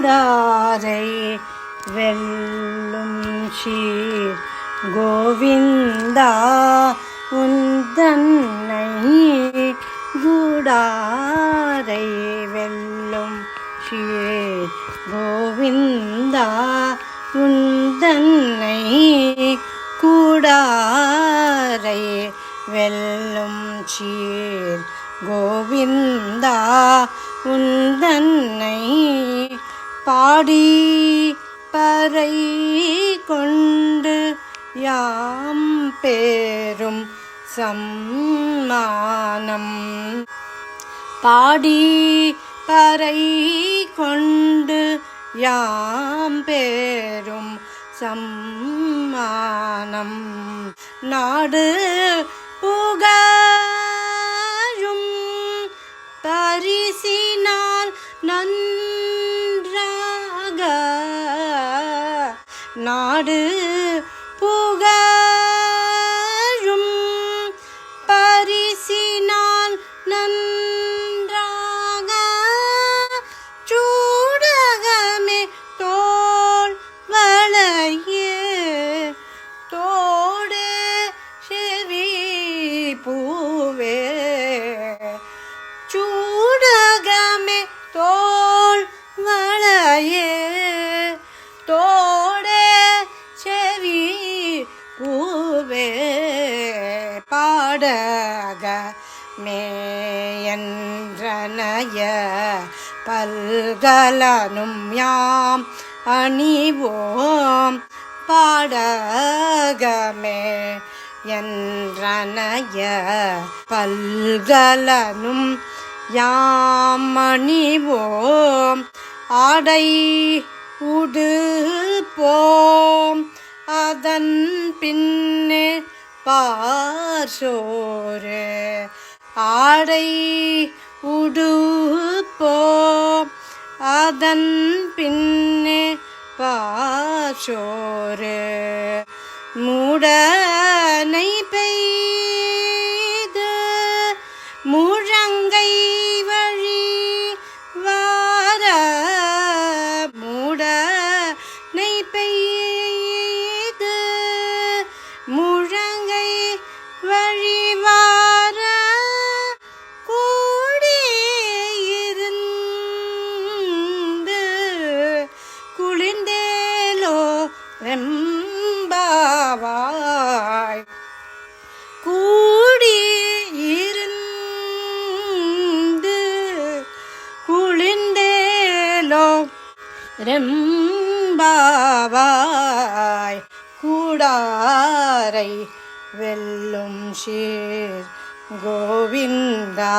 கூடாரை வெல்லும் சீர். கோவிந்தா உந்தன்னை கூடாரை வெல்லும் சீர். கோவிந்தா உந்தன்னை கூடாரை வெல்லும் சீர். கோவிந்த பாடி பறை கொண்டு யாம் பேரும் சம்மானம். பாடி பறை கொண்டு யாம் பேரும் சம்மானம். நாடு புகழும் பரிசினால் நன் பாடு புகழும் மேயன்றனய பல்கலனும் யாம் அணிவோம் பாடகமே என்றனைய பல்கலனும் யாம் அணிவோம் ஆடை உடு போம் அதன் பின்னே பார்சோரே ஆடை உடுப்போம். அதன் பின்னே பார்சோறு மூட என்பாவாய் கூடி இருந்து குளிர்ந்தேலோ. ரெம்பாவாய். கூடாரை வெல்லும் சீர் கோவிந்தா.